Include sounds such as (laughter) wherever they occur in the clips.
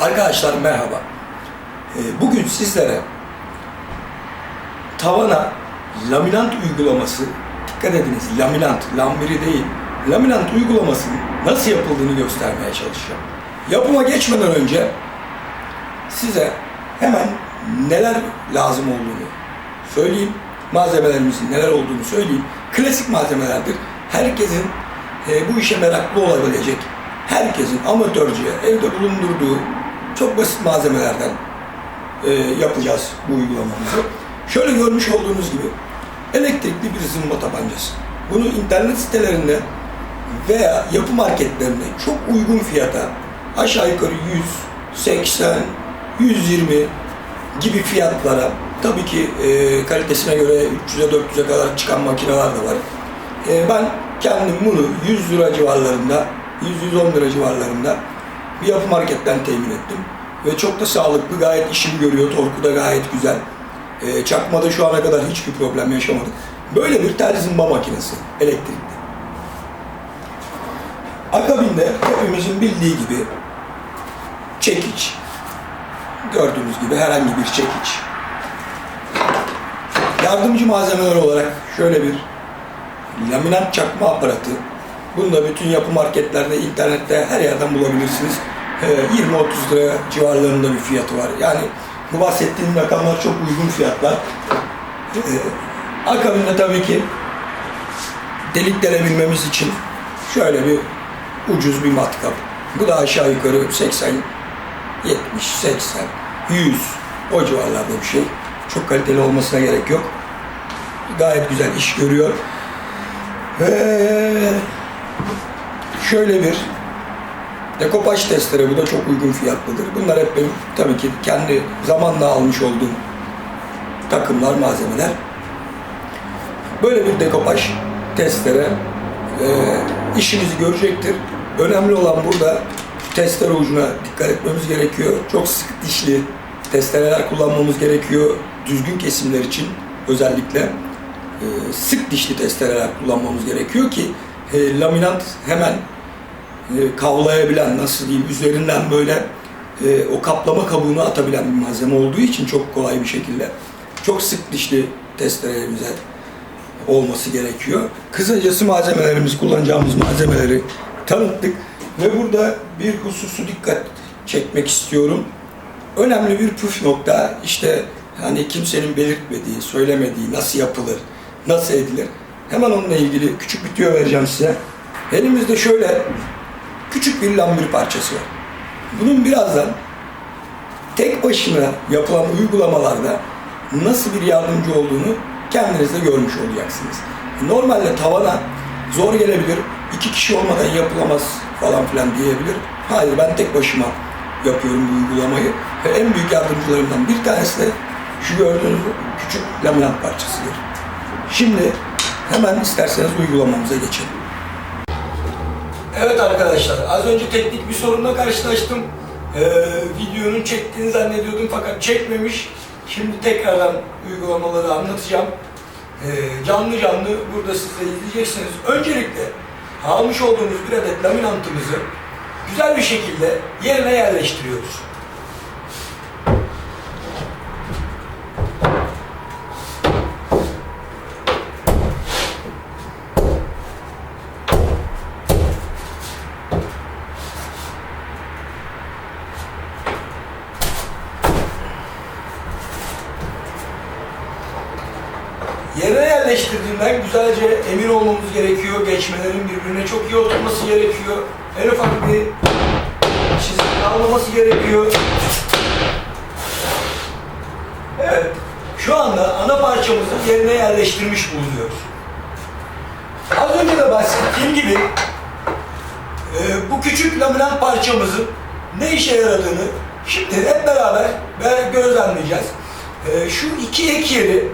Arkadaşlar merhaba. Ee, Bugün sizlere tavana laminant uygulaması, dikkat ediniz laminant, lambiri değil, laminant uygulamasının nasıl yapıldığını göstermeye çalışacağım. Yapıma geçmeden önce size hemen neler lazım olduğunu söyleyeyim. Malzemelerimizin neler olduğunu söyleyeyim. Klasik malzemelerdir. Herkesin e, bu işe meraklı olabilecek, herkesin amatörce evde bulundurduğu çok basit malzemelerden e, yapacağız bu uygulamamızı. Şöyle görmüş olduğunuz gibi elektrikli bir zımba tabancası. Bunu internet sitelerinde veya yapı marketlerinde çok uygun fiyata aşağı yukarı 100, 80, 120 gibi fiyatlara tabii ki e, kalitesine göre 300'e 400'e kadar çıkan makineler de var. E, ben kendim bunu 100 lira civarlarında, 100-110 lira civarlarında bir yapı marketten temin ettim. Ve çok da sağlıklı, gayet işimi görüyor, torku da gayet güzel. E, çakmada şu ana kadar hiçbir problem yaşamadık. Böyle bir tel zımba makinesi, elektrikli. Akabinde hepimizin bildiği gibi çekiç. Gördüğünüz gibi herhangi bir çekiç. Yardımcı malzemeler olarak şöyle bir laminat çakma aparatı. Bunu da bütün yapı marketlerde, internette her yerden bulabilirsiniz. Ee, 20-30 lira civarlarında bir fiyatı var. Yani bu bahsettiğim rakamlar çok uygun fiyatlar. Ee, akabinde tabii ki delik delebilmemiz için şöyle bir ucuz bir matkap. Bu da aşağı yukarı 80, 70, 80, 100 o civarlarda bir şey. Çok kaliteli olmasına gerek yok. Gayet güzel iş görüyor. Ve şöyle bir dekopaj testere bu da çok uygun fiyatlıdır. Bunlar hep benim tabii ki kendi zamanla almış olduğum takımlar, malzemeler. Böyle bir dekopaj testere e, işimizi görecektir. Önemli olan burada testere ucuna dikkat etmemiz gerekiyor. Çok sık dişli testereler kullanmamız gerekiyor. Düzgün kesimler için özellikle e, sık dişli testereler kullanmamız gerekiyor ki e, laminat hemen e, kavlayabilen, nasıl diyeyim, üzerinden böyle e, o kaplama kabuğunu atabilen bir malzeme olduğu için çok kolay bir şekilde çok sık dişli testerelerimize olması gerekiyor. Kısacası malzemelerimiz, kullanacağımız malzemeleri tanıttık ve burada bir hususu dikkat çekmek istiyorum. Önemli bir püf nokta işte hani kimsenin belirtmediği, söylemediği nasıl yapılır, nasıl edilir. Hemen onunla ilgili küçük bir tüyo vereceğim size. Elimizde şöyle küçük bir lambir parçası var. Bunun birazdan tek başına yapılan uygulamalarda nasıl bir yardımcı olduğunu kendiniz de görmüş olacaksınız. Normalde tavana zor gelebilir, iki kişi olmadan yapılamaz falan filan diyebilir. Hayır ben tek başıma yapıyorum bu uygulamayı ve en büyük yardımcılarımdan bir tanesi de şu gördüğünüz küçük laminat parçasıdır. Şimdi hemen isterseniz uygulamamıza geçelim. Evet arkadaşlar, az önce teknik bir sorunla karşılaştım. Ee, videonun çektiğini zannediyordum fakat çekmemiş. Şimdi tekrardan uygulamaları anlatacağım. Ee, canlı canlı burada siz de izleyeceksiniz. Öncelikle almış olduğumuz bir adet laminantımızı güzel bir şekilde yerine yerleştiriyoruz. Yerine yerleştirdiğinden güzelce emin olmamız gerekiyor. Geçmelerin birbirine çok iyi oturması gerekiyor. En ufak bir çizik kalmaması gerekiyor. Evet. Şu anda ana parçamızı yerine yerleştirmiş bulunuyoruz. Az önce de bahsettiğim gibi e, bu küçük laminat parçamızın ne işe yaradığını şimdi hep beraber ve gözlemleyeceğiz. E, şu iki ek yeri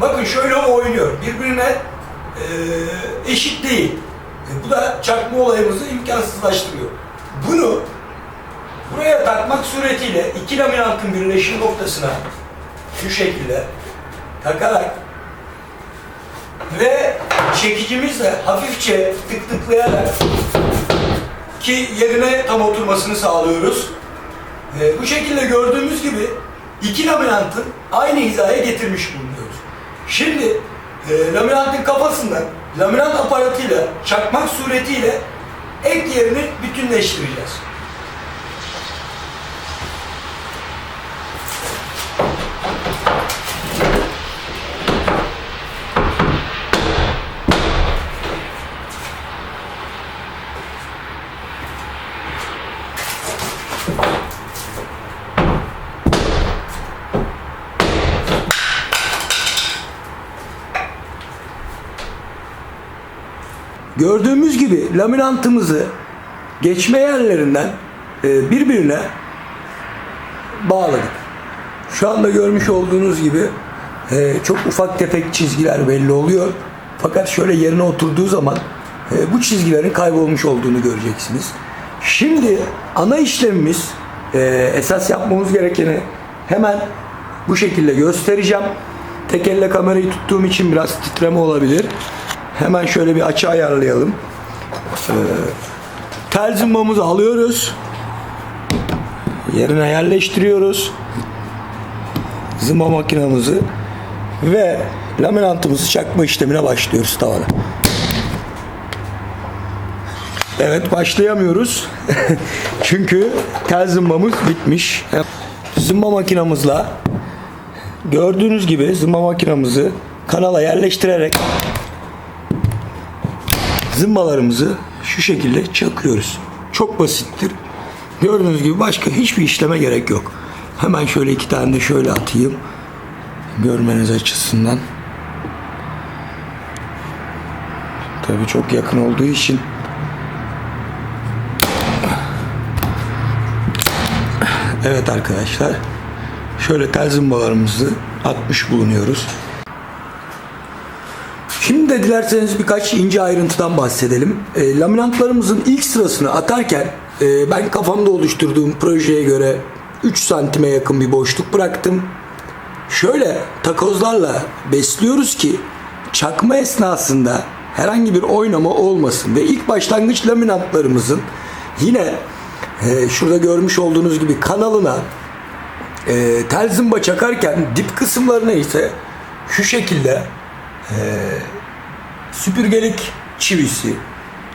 bakın şöyle oynuyor. Birbirine e, eşit değil. E, bu da çakma olayımızı imkansızlaştırıyor. Bunu buraya takmak suretiyle iki laminatın birleşim noktasına şu şekilde takarak ve çekicimizle hafifçe tık tıklayarak ki yerine tam oturmasını sağlıyoruz. e, bu şekilde gördüğümüz gibi iki laminantı aynı hizaya getirmiş bulunuyoruz. Şimdi e, laminantın kafasından laminant aparatıyla çakmak suretiyle ek yerini bütünleştireceğiz. Gördüğümüz gibi laminantımızı geçme yerlerinden e, birbirine bağladık. Şu anda görmüş olduğunuz gibi e, çok ufak tefek çizgiler belli oluyor. Fakat şöyle yerine oturduğu zaman e, bu çizgilerin kaybolmuş olduğunu göreceksiniz. Şimdi ana işlemimiz esas yapmamız gerekeni hemen bu şekilde göstereceğim. Tek elle kamerayı tuttuğum için biraz titreme olabilir. Hemen şöyle bir açı ayarlayalım. Ee, tel zımbamızı alıyoruz. Yerine yerleştiriyoruz. Zımba makinamızı ve laminantımızı çakma işlemine başlıyoruz tavana. Evet başlayamıyoruz. (laughs) Çünkü tel zımbamız bitmiş. Zımba makinamızla gördüğünüz gibi zımba makinamızı kanala yerleştirerek zımbalarımızı şu şekilde çakıyoruz. Çok basittir. Gördüğünüz gibi başka hiçbir işleme gerek yok. Hemen şöyle iki tane de şöyle atayım. Görmeniz açısından. Tabii çok yakın olduğu için Evet arkadaşlar. Şöyle tel zımbalarımızı atmış bulunuyoruz. De dilerseniz birkaç ince ayrıntıdan bahsedelim. E, laminantlarımızın ilk sırasını atarken e, ben kafamda oluşturduğum projeye göre 3 santime yakın bir boşluk bıraktım. Şöyle takozlarla besliyoruz ki çakma esnasında herhangi bir oynama olmasın ve ilk başlangıç laminantlarımızın yine e, şurada görmüş olduğunuz gibi kanalına e, tel zımba çakarken dip kısımlarına ise şu şekilde süpürgelik çivisi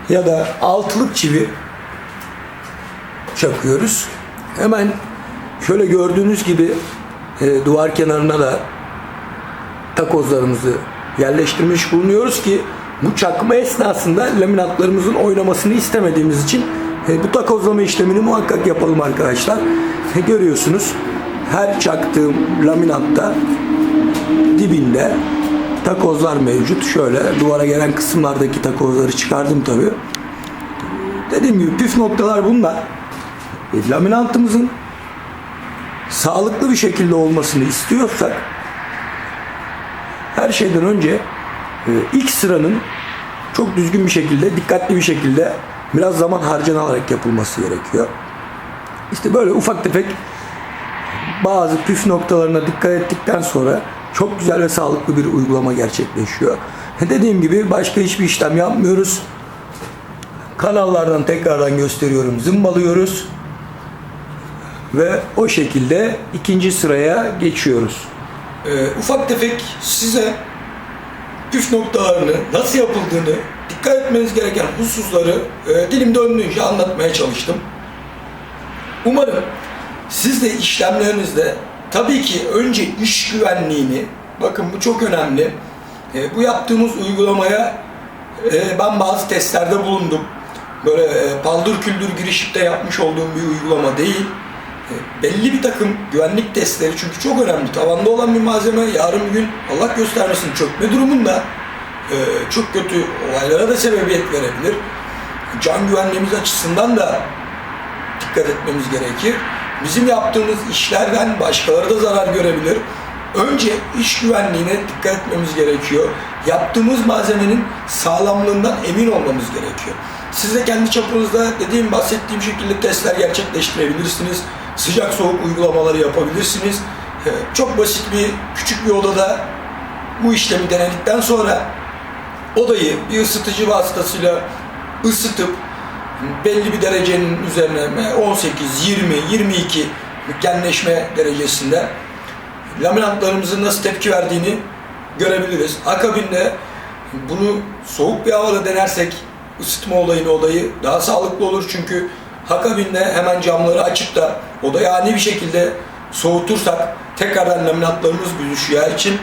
ya da altılık çivi çakıyoruz. Hemen şöyle gördüğünüz gibi e, duvar kenarına da takozlarımızı yerleştirmiş bulunuyoruz ki bu çakma esnasında laminatlarımızın oynamasını istemediğimiz için e, bu takozlama işlemini muhakkak yapalım arkadaşlar. E, görüyorsunuz her çaktığım laminatta dibinde takozlar mevcut. Şöyle duvara gelen kısımlardaki takozları çıkardım tabi. Dediğim gibi püf noktalar bunlar. E, laminantımızın sağlıklı bir şekilde olmasını istiyorsak her şeyden önce e, ilk sıranın çok düzgün bir şekilde, dikkatli bir şekilde biraz zaman harcanarak yapılması gerekiyor. İşte böyle ufak tefek bazı püf noktalarına dikkat ettikten sonra çok güzel ve sağlıklı bir uygulama gerçekleşiyor. Dediğim gibi başka hiçbir işlem yapmıyoruz. Kanallardan tekrardan gösteriyorum. Zımbalıyoruz. Ve o şekilde ikinci sıraya geçiyoruz. Ee, ufak tefek size püf noktalarını, nasıl yapıldığını, dikkat etmeniz gereken hususları e, dilim döndüğünce anlatmaya çalıştım. Umarım siz de işlemlerinizde tabii ki önce iş güvenliğini, bakın bu çok önemli. E, bu yaptığımız uygulamaya e, ben bazı testlerde bulundum. Böyle e, paldır küldür girişip de yapmış olduğum bir uygulama değil. E, belli bir takım güvenlik testleri çünkü çok önemli. Tavanda olan bir malzeme yarın bir gün Allah göstermesin çökme durumunda e, çok kötü olaylara da sebebiyet verebilir. Can güvenliğimiz açısından da dikkat etmemiz gerekir. Bizim yaptığımız işlerden başkaları da zarar görebilir. Önce iş güvenliğine dikkat etmemiz gerekiyor. Yaptığımız malzemenin sağlamlığından emin olmamız gerekiyor. Siz de kendi çapınızda dediğim bahsettiğim şekilde testler gerçekleştirebilirsiniz. Sıcak soğuk uygulamaları yapabilirsiniz. Ee, Çok basit bir küçük bir odada bu işlemi denedikten sonra odayı bir ısıtıcı vasıtasıyla ısıtıp belli bir derecenin üzerine 18, 20, 22 mükemmelleşme derecesinde laminatlarımızın nasıl tepki verdiğini görebiliriz. Akabinde bunu soğuk bir havada denersek ısıtma olayını olayı daha sağlıklı olur çünkü akabinde hemen camları açıp da odayı ani bir şekilde soğutursak tekrardan laminatlarımız büzüşüyor için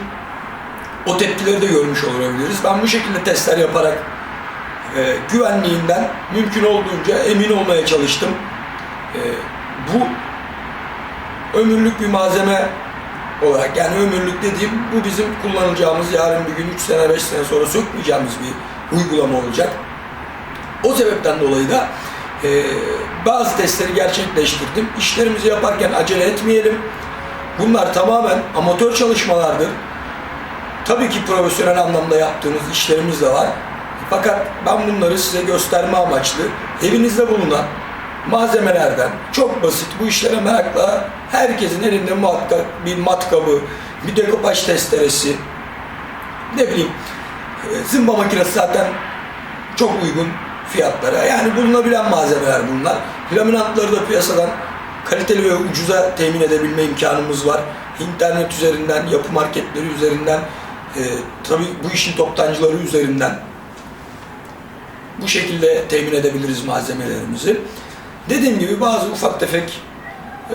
o tepkileri de görmüş olabiliriz. Ben bu şekilde testler yaparak e, güvenliğinden mümkün olduğunca emin olmaya çalıştım. E, bu ömürlük bir malzeme olarak yani ömürlük dediğim bu bizim kullanacağımız yarın bir gün 3 sene 5 sene sonra sökmeyeceğimiz bir uygulama olacak. O sebepten dolayı da e, bazı testleri gerçekleştirdim. İşlerimizi yaparken acele etmeyelim. Bunlar tamamen amatör çalışmalardır. Tabii ki profesyonel anlamda yaptığımız işlerimiz de var. Fakat ben bunları size gösterme amaçlı evinizde bulunan malzemelerden çok basit bu işlere merakla herkesin elinde muhakkak bir matkabı, bir dekopaj testeresi, ne bileyim e, zımba makinesi zaten çok uygun fiyatlara. Yani bulunabilen malzemeler bunlar. Laminatları da piyasadan kaliteli ve ucuza temin edebilme imkanımız var. İnternet üzerinden, yapı marketleri üzerinden, e, tabii bu işin toptancıları üzerinden bu şekilde temin edebiliriz malzemelerimizi. Dediğim gibi bazı ufak tefek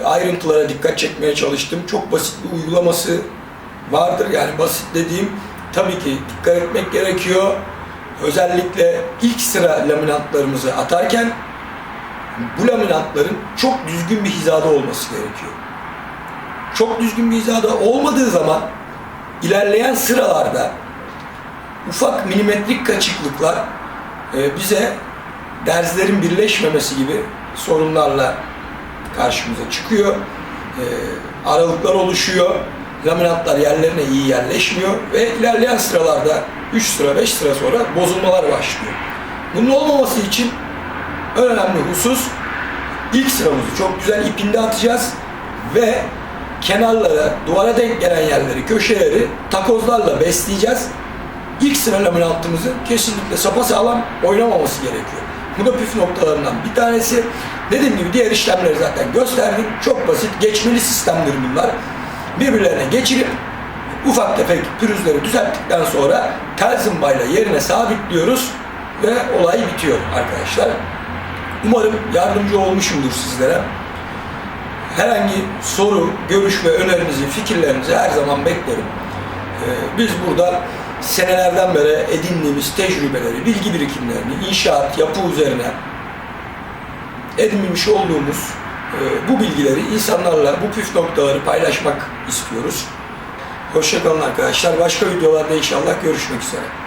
ayrıntılara dikkat çekmeye çalıştım. Çok basit bir uygulaması vardır. Yani basit dediğim tabii ki dikkat etmek gerekiyor. Özellikle ilk sıra laminatlarımızı atarken bu laminatların çok düzgün bir hizada olması gerekiyor. Çok düzgün bir hizada olmadığı zaman ilerleyen sıralarda ufak milimetrik kaçıklıklar e, bize derzlerin birleşmemesi gibi sorunlarla karşımıza çıkıyor. E, aralıklar oluşuyor. Laminatlar yerlerine iyi yerleşmiyor ve ilerleyen sıralarda 3 sıra 5 sıra sonra bozulmalar başlıyor. Bunun olmaması için önemli husus ilk sıramızı çok güzel ipinde atacağız ve kenarlara, duvara denk gelen yerleri, köşeleri takozlarla besleyeceğiz. İlk sıra laminatımızın kesinlikle sapasağlam oynamaması gerekiyor. Bu da püf noktalarından bir tanesi. Dediğim gibi diğer işlemleri zaten gösterdim. Çok basit, geçmeli sistemdir bunlar. Birbirlerine geçirip ufak tefek pürüzleri düzelttikten sonra tel zımbayla yerine sabitliyoruz ve olay bitiyor arkadaşlar. Umarım yardımcı olmuşumdur sizlere. Herhangi soru, görüş ve önerinizi, fikirlerinizi her zaman beklerim. Ee, Biz burada senelerden beri edindiğimiz tecrübeleri, bilgi birikimlerini, inşaat, yapı üzerine edinmiş olduğumuz e, bu bilgileri insanlarla bu püf noktaları paylaşmak istiyoruz. Hoşçakalın arkadaşlar. Başka videolarda inşallah görüşmek üzere.